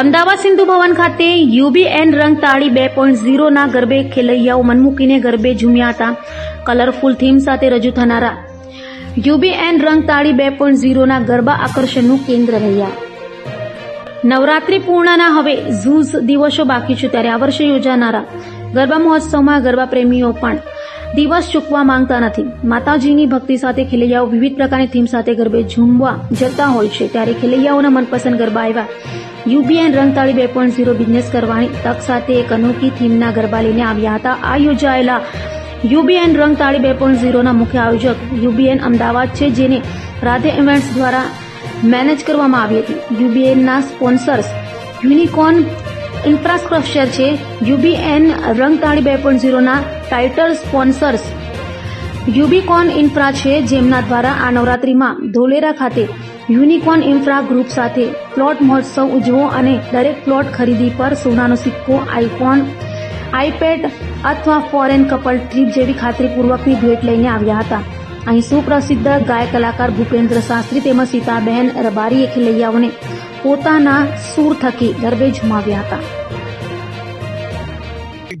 અમદાવાદ સિંધુ ભવન ખાતે યુબીએન રંગતાળી બે પોઈન્ટ ઝીરોના ગરબે ખેલૈયાઓ મનમૂકીને ગરબે ઝૂમ્યા હતા. કલરફુલ થીમ સાથે રજૂ થનારા યુબીએન રંગતાળી બે પોઈન્ટ ઝીરોના ગરબા આકર્ષણનું કેન્દ્ર રહ્યા. નવરાત્રી પૂર્ણના હવે ઝૂઝ દિવસો બાકી છે ત્યારે આ વર્ષે યોજાનારા ગરબા મહોત્સવમાં ગરબા પ્રેમીઓ પણ દિવસ ચૂકવા માંગતા નથી. માતાજીની ભક્તિ સાથે ખેલૈયાઓ વિવિધ પ્રકારની થીમ સાથે ગરબે ઝૂમવા જતા હોય છે. ત્યારે ખેલૈયાઓના મનપસંદ ગરબા આવ્યા યુબીએન રંગતાળી બે પોઈન્ટ ઝીરો બિઝનેસ કરવાની તક સાથે એક અનોખી થીમના ગરબા લઈને આવ્યા હતા. આ યોજાયેલા યુબીએન રંગતાળી બે પોઈન્ટ ઝીરોના મુખ્ય આયોજક યુબીએન અમદાવાદ છે, જેને રાધે ઇવેન્ટ્સ દ્વારા મેનેજ કરવામાં આવી હતી. યુબીએનના સ્પોન્સર્સ યુનિકોર્ન ઇન્ફ્રાસ્ટ્રક્ચર છે. યુબીએન રંગતાળી બે પોઈન્ટ ઝીરોના ટાઇટલ સ્પોન્સર્સ યુબીકોન ઇન્ફ્રા છે, જેમના દ્વારા આ નવરાત્રીમાં ધોલેરા ખાતે યુનિકોર્ન ઇન્ફ્રા ગ્રુપ સાથે પ્લોટ મહોત્સવ ઉજવો અને દરેક પ્લોટ ખરીદી પર સોનાનો સિક્કો આઈફોન આઈપેડ અથવા ફોરેન કપલ ટ્રીપ જેવી ખાતરીપૂર્વકની ભેટ લઈને આવ્યા હતા અહીં સુપ્રસિદ્ધ ગાયક કલાકાર ભૂપેન્દ્ર શાસ્ત્રી તેમજ સીતાબહેન રબારીએ ખેલૈયાઓને પોતાના સૂર થકી ગરબે ઝુમાવ્યા હતા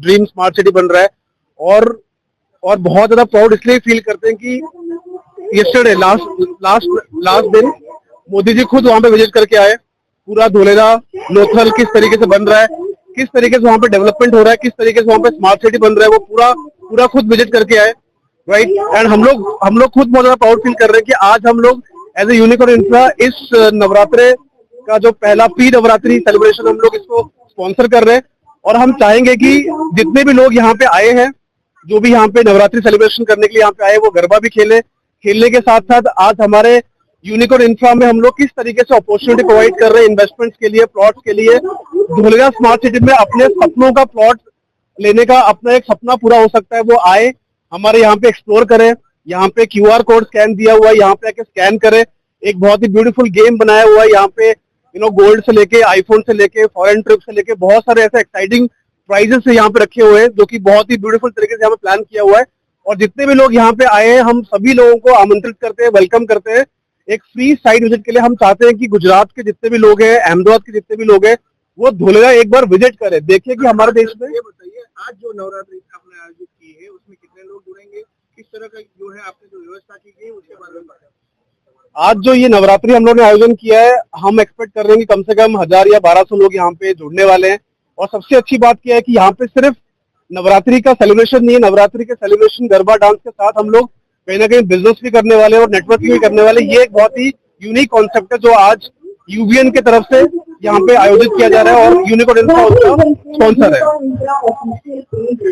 ड्रीम स्मार्ट सिटी बन रहा है और और बहुत ज्यादा प्राउड इसलिए फील करते हैं कि यस्टरडे लास्ट लास्ट लास्ट दिन मोदी जी खुद वहाँ पे विज़िट करके आए। पूरा धोलेरा, लोथल किस तरीके से बन रहा है, किस तरीके से वहाँ पे डेवलपमेंट हो रहा है, किस तरीके से वहाँ पे स्मार्ट सिटी बन रहा है, वो पूरा पूरा खुद विज़िट करके आए। राइट एंड हम लोग हम लोग खुद बहुत ज़्यादा फील कर रहे हैं कि आज हम लोग एज ए यूनिक और इंफ्रा इस नवरात्रे का जो पहला प्री नवरात्रि सेलिब्रेशन हम लोग इसको स्पॉन्सर कर रहे हैं। और हम चाहेंगे कि जितने भी लोग यहाँ पे आए हैं, जो भी यहाँ पे नवरात्रि सेलिब्रेशन करने के लिए यहाँ पे आए, वो गरबा भी खेले। खेलने के साथ साथ आज हमारे यूनिक और इंफ्रा में हम लोग किस तरीके से अपॉर्चुनिटी प्रोवाइड कर रहे हैं इन्वेस्टमेंट्स के लिए प्लॉट्स के लिए? धोलेरा स्मार्ट सिटी में अपने सपनों का प्लॉट लेने का अपना एक सपना पूरा हो सकता है, वो आए, हमारे यहाँ पे एक्सप्लोर करें। यहाँ पे क्यू आर कोड स्कैन दिया हुआ है, यहाँ पे आके स्कैन करें। एक बहुत ही ब्यूटीफुल गेम बनाया हुआ है, यहाँ पे यू नो गोल्ड से लेके आईफोन से लेके फॉरेन ट्रिप से लेके, बहुत सारे ऐसे एक्साइटिंग प्राइजेस से यहाँ पे रखे हुए हैं, जो कि बहुत ही ब्यूटीफुल तरीके से यहाँ पे प्लान किया हुआ है। और जितने भी लोग यहाँ पे आए हैं, हम सभी लोगों को आमंत्रित करते हैं वेलकम करते हैं। एक फ्री साइड विज़िट के लिए हम चाहते हैं कि गुजरात के जितने भी लोग हैं अहमदाबाद के जितने भी लोग हैं वो धोलेरा एक बार विज़िट करें। देखिए कि हमारे देश में ये बताइए आज जो नवरात्रि आपने आयोजित की है उसमें कितने लोग जुड़ेंगे? किस तरह का जो है आपने जो व्यवस्था की गई उसके बारे में आज जो ये नवरात्रि हम लोग ने आयोजन किया है हम एक्सपेक्ट कर रहे हैं कि कम से कम हज़ार या बारह सौ लोग यहाँ पे जुड़ने वाले हैं। और सबसे अच्छी बात क्या है कि यहाँ पे सिर्फ़ नवरात्रि का सेलिब्रेशन नहीं है नवरात्रि के सेलिब्रेशन गरबा डांस के साथ हम लोग कहीं ना कहीं बिजनेस भी करने वाले हैं और नेटवर्किंग भी करने वाले हैं। ये एक बहुत ही यूनिक कॉन्सेप्ट है जो आज यूबीएन की तरफ से यहाँ पे आयोजित किया जा रहा है और यूनिक और इनका उसका स्पॉन्सर है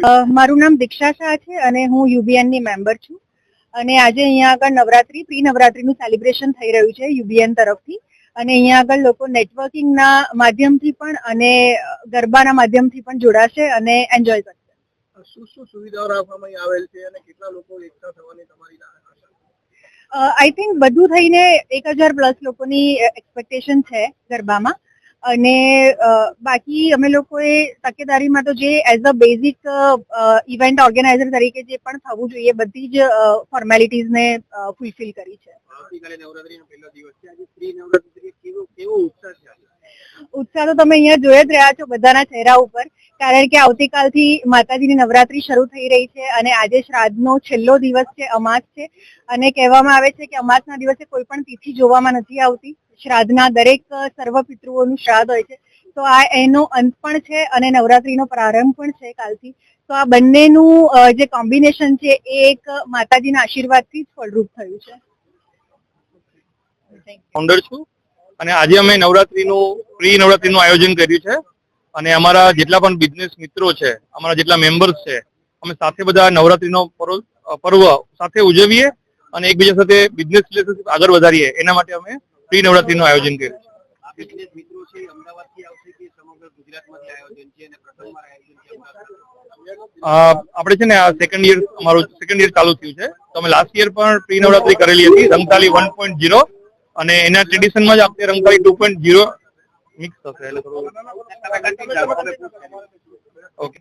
અ, મારું નામ દીક્ષા શાહ છે અને હું યુબીએન ની મેમ્બર છું અને આજે અહીંયા આગળ નવરાત્રી પ્રી નવરાત્રીનું સેલિબ્રેશન થઈ રહ્યું છે યુબીએન તરફથી અને અહીંયા આગળ લોકો નેટવર્કિંગના માધ્યમથી પણ અને ગરબાના માધ્યમથી પણ જોડાશે અને એન્જોય કરશે શું શું સુવિધાઓ રાખવામાં આવેલ છે અને કેટલા લોકો એકઠા થવાની તમારી આશા આઈ થિંક બધું થઈને એક હજાર પ્લસ લોકોની એક્સપેક્ટેશન છે ગરબામાં. અને બાકી અમે લોકોએ તકેદારીમાં તો જે as a basic event organiser તરીકે જે પણ થવું જોઈએ બધી જ ફોર્મેલિટીઝને ફૂલફિલ કરી છે. આવતીકાલે નવરાત્રીનો પહેલો દિવસ છે. આજે પ્રી નવરાત્રી કેવો કેવો ઉત્સાહ છે? ઉત્સાહ તો તમે અહીંયા જોઈ જ રહ્યા છો બધાના ચહેરા ઉપર, કારણ કે આવતીકાલથી માતાજીની નવરાત્રી શરૂ થઈ રહી છે અને આજે શ્રાદ્ધનો છેલ્લો દિવસ છે, અમાસ છે. અને કહેવામાં આવે છે કે અમાસના દિવસે કોઈ પણ તિથિ જોવામાં નથી આવતી. શ્રાદ્ધના દરેક સર્વ પિતૃઓનું શ્રાદ્ધ હોય છે. તો આ એનો અંત પણ છે અને નવરાત્રીનો પ્રારંભ પણ છે કાલથી. તો આ બંનેનું જે કોમ્બિનેશન છે એ એક માતાજીના આશીર્વાદથી જ ફળરૂપ થયું છે. ફાઉન્ડર છું? અને આજે અમે નવરાત્રીનું પ્રી નવરાત્રીનું આયોજન કર્યું છે. અને અમારા જેટલા પણ બિઝનેસ મિત્રો છે અમારા જેટલા મેમ્બર્સ છે અમે સાથે બધા નવરાત્રીનો પર્વ પર્વ સાથે ઉજવીએ અને એકબીજા સાથે બિઝનેસ રિલેશનશીપ આગળ વધારીએ. એના માટે અમે પ્રી નવરાત્રીનું આયોજન કર્યું આપણે છે ને આ સેકન્ડ યર અમારું સેકન્ડ યર ચાલુ થયું છે. તો અમે લાસ્ટ યર પણ પ્રી નવરાત્રી કરેલી હતી રંગતાલી વન પોઈન્ટ અને એના ટ્રેડિશનમાં જ આપણે Rangtali two point zero mix થશે. એટલે